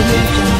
సమాన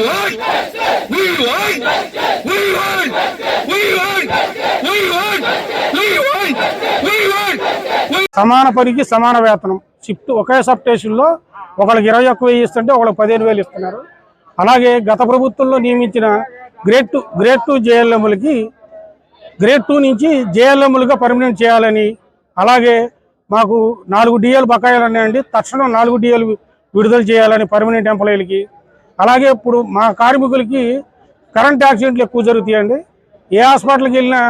want, we want, we want, we want, we want, we want, we want, సమాన పనికి సమాన వేతనం. షిఫ్ట్ ఒకే సబ్ స్టేషన్లో ఒకళ్ళకి ఇరవై ఒక్క వెయ్యి ఇస్తుంటే ఒకళ్ళకి పదిహేను వేలు ఇస్తున్నారు. అలాగే గత ప్రభుత్వంలో నియమించిన గ్రేడ్ టూ గ్రేడ్ టూ జేఎల్ఎంలకి గ్రేడ్ టూ నుంచి జేఎల్ఎంలుగా పర్మనెంట్ చేయాలని అలాగే మాకు నాలుగు డిఎల్ బకాయిలు ఉన్నాయండి. తక్షణం నాలుగు డిఎల్ విడుదల చేయాలని పర్మనెంట్ ఎంప్లాయీలకి అలాగే ఇప్పుడు మా కార్మికులకి కరెంట్ యాక్సిడెంట్లు ఎక్కువ జరుగుతాయండి. ఏ హాస్పిటల్కి వెళ్ళినా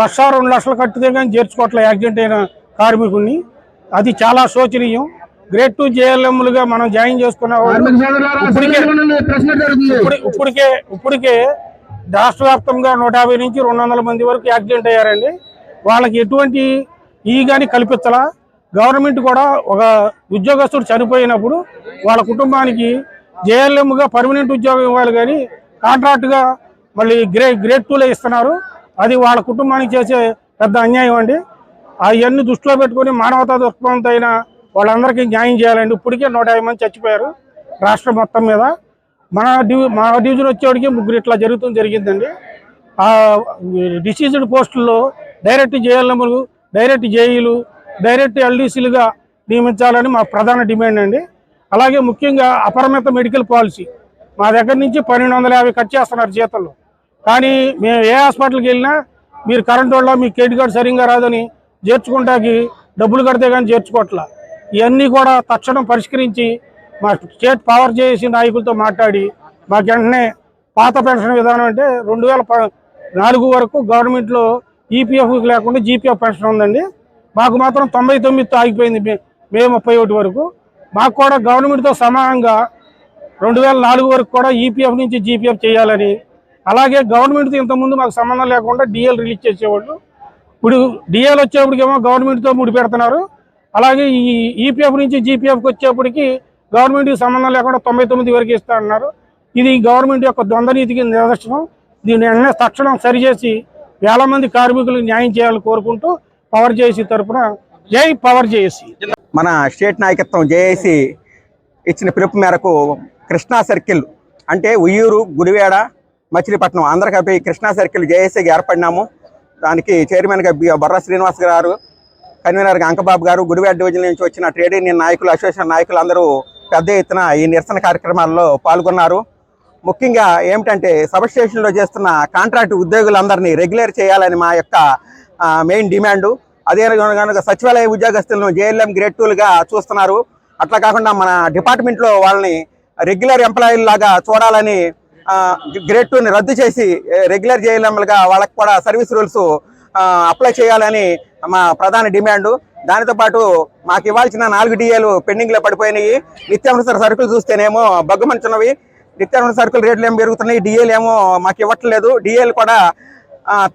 లక్ష రెండు లక్షలు కట్టితే కానీ చేర్చుకోవట్లే యాక్సిడెంట్ అయిన కార్మికుడిని. అది చాలా శోచనీయం. గ్రేడ్ టూ జేఎల్ఎంలుగా మనం జాయిన్ చేసుకున్న ఇప్పటికే ఇప్పటికే రాష్ట్ర వ్యాప్తంగా నూట యాభై నుంచి రెండు వందల మంది వరకు యాక్సిడెంట్ అయ్యారండి. వాళ్ళకి ఎటువంటి ఈ కానీ కల్పించలా గవర్నమెంట్ కూడా ఒక ఉద్యోగస్తుడు చనిపోయినప్పుడు వాళ్ళ కుటుంబానికి జేఎల్ఎంగా పర్మనెంట్ ఉద్యోగం ఇవ్వాలి కానీ కాంట్రాక్ట్గా మళ్ళీ గ్రే గ్రేడ్ టూలో ఇస్తున్నారు. అది వాళ్ళ కుటుంబానికి చేసే పెద్ద అన్యాయం అండి. అవన్నీ దృష్టిలో పెట్టుకొని మానవతా దృక్పథంతో అయిన వాళ్ళందరికీ న్యాయం చేయాలండి. ఇప్పటికే నూట యాభై మంది చచ్చిపోయారు రాష్ట్రం మొత్తం మీద. మన డివి మా డివిజన్ వచ్చేవాడికి ముగ్గురు ఇట్లా జరుగుతుంది జరిగిందండి. ఆ డిసీజ్డ్ పోస్టుల్లో డైరెక్ట్ జేఎల్ఎంలు డైరెక్ట్ జేఈలు డైరెక్ట్ ఎల్డీసీలుగా నియమించాలని మా ప్రధాన డిమాండ్ అండి. అలాగే ముఖ్యంగా అపరిమిత మెడికల్ పాలసీ. మా దగ్గర నుంచి పన్నెండు వందల యాభై కట్ చేస్తున్నారు జీతంలో. కానీ మేము ఏ హాస్పిటల్కి వెళ్ళినా మీరు కరెంట్ వల్ల మీ క్రెడిట్ కార్డు సరిగ్గా రాదని చేర్చుకుంటాకి డబ్బులు కడితే కానీ చేర్చుకోవట్లా. ఇవన్నీ కూడా తక్షణం పరిష్కరించి మా స్టేట్ పవర్ చేసి నాయకులతో మాట్లాడి మాకు వెంటనే పాత పెన్షన్ విధానం అంటే రెండు వేల ప- నాలుగు వరకు గవర్నమెంట్లో ఈపీఎఫ్ లేకుండా జీపీఎఫ్ పెన్షన్ ఉందండి. మాకు మాత్రం తొంభై తొమ్మిదితో ఆగిపోయింది మే మే ముప్పై ఒకటి వరకు. మాకు కూడా గవర్నమెంట్తో సమానంగా రెండు వేల నాలుగు వరకు కూడా ఈపీఎఫ్ నుంచి జీపీఎఫ్ చేయాలని అలాగే గవర్నమెంట్తో ఇంతకుముందు మాకు సంబంధం లేకుండా డిఎల్ రిలీజ్ చేసేవాళ్ళు. ఇప్పుడు డిఎల్ వచ్చేప్పటికేమో గవర్నమెంట్తో ముడి పెడుతున్నారు. అలాగే ఈ ఈపీఎఫ్ నుంచి జీపీఎఫ్కి వచ్చేప్పటికి గవర్నమెంట్కి సంబంధం లేకుండా తొంభై తొమ్మిది వరకు ఇస్తా అన్నారు. ఇది గవర్నమెంట్ యొక్క ద్వంద్వనీతికి నిదర్శనం. దీన్ని వెంటనే తక్షణం సరిచేసి వేల మంది కార్మికులకు న్యాయం చేయాలని కోరుకుంటూ పవర్ జేసీ తరపున జై పవర్ జేఏసీ. మన స్టేట్ నాయకత్వం జేఏసీ ఇచ్చిన పిలుపు మేరకు కృష్ణా సర్కిల్ అంటే ఉయ్యూరు గుడివేడ మచిలీపట్నం అందరు కలిపి కృష్ణా సర్కిల్ జేఏసీకి ఏర్పడినాము. దానికి చైర్మన్గా బొర్ర శ్రీనివాస్ గారు కన్వీనర్గా అంకబాబు గారు గుడివేడ డివిజన్ నుంచి వచ్చిన ట్రేడ్ యూనియన్ నాయకులు అసోసియేషన్ నాయకులు అందరూ పెద్ద ఎత్తున ఈ నిరసన కార్యక్రమాల్లో పాల్గొన్నారు. ముఖ్యంగా ఏమిటంటే సబ్ స్టేషన్లో చేస్తున్న కాంట్రాక్ట్ ఉద్యోగులందరినీ రెగ్యులర్ చేయాలని మా యొక్క మెయిన్ డిమాండు. అదే కనుక సచివాలయ ఉద్యోగస్తులను జేఎల్ఎం గ్రేడ్ టూలుగా చూస్తున్నారు. అట్లా కాకుండా మన డిపార్ట్మెంట్లో వాళ్ళని రెగ్యులర్ ఎంప్లాయీల లాగా చూడాలని గ్రేడ్ టూని రద్దు చేసి రెగ్యులర్ జేఎల్ఎంలుగా వాళ్ళకి కూడా సర్వీస్ రూల్స్ అప్లై చేయాలని మా ప్రధాన డిమాండు. దానితో పాటు మాకు ఇవ్వాల్సిన నాలుగు డిఏలు పెండింగ్లో పడిపోయినాయి. నిత్యావసర సరుకులు చూస్తేనేమో బగ్గుమంచున్నవి. నిత్యావసర సరుకులు రేట్లు ఏమి పెరుగుతున్నాయి? డిఏలు ఏమో మాకు ఇవ్వట్లేదు. డిఏలు కూడా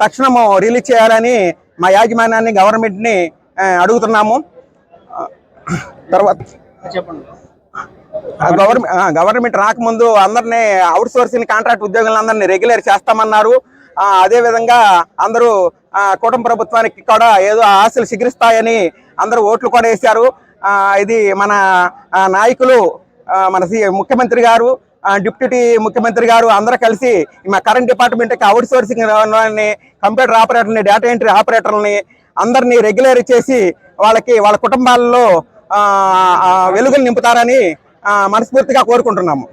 తక్షణము రిలీజ్ చేయాలని మా యాజమాన్యాన్ని గవర్నమెంట్ని అడుగుతున్నాము. తర్వాత ఆ, గవర్నమెంట్ గవర్నమెంట్ రాకముందు అందరినీ అవుట్ సోర్సింగ్ కాంట్రాక్ట్ ఉద్యోగులందరినీ రెగ్యులర్ చేస్తామన్నారు. ఆ, అదే విధంగా అందరూ కుటుంబ ప్రభుత్వానికి కూడా ఏదో ఆశలు సిగిరిస్తాయని అందరూ ఓట్లు కూడా వేశారు ఇది మన నాయకులు మన సి- ముఖ్యమంత్రి గారు డిప్యూటీ ముఖ్యమంత్రి గారు అందరూ కలిసి మా కరెంట్ డిపార్ట్మెంట్కి అవుట్ సోర్సింగ్ వాళ్ళని కంప్యూటర్ ఆపరేటర్ని డేటా ఎంట్రీ ఆపరేటర్ని అందరినీ రెగ్యులర్ చేసి వాళ్ళకి వాళ్ళ కుటుంబాల్లో వెలుగులు నింపుతారని మనస్ఫూర్తిగా కోరుకుంటున్నాము.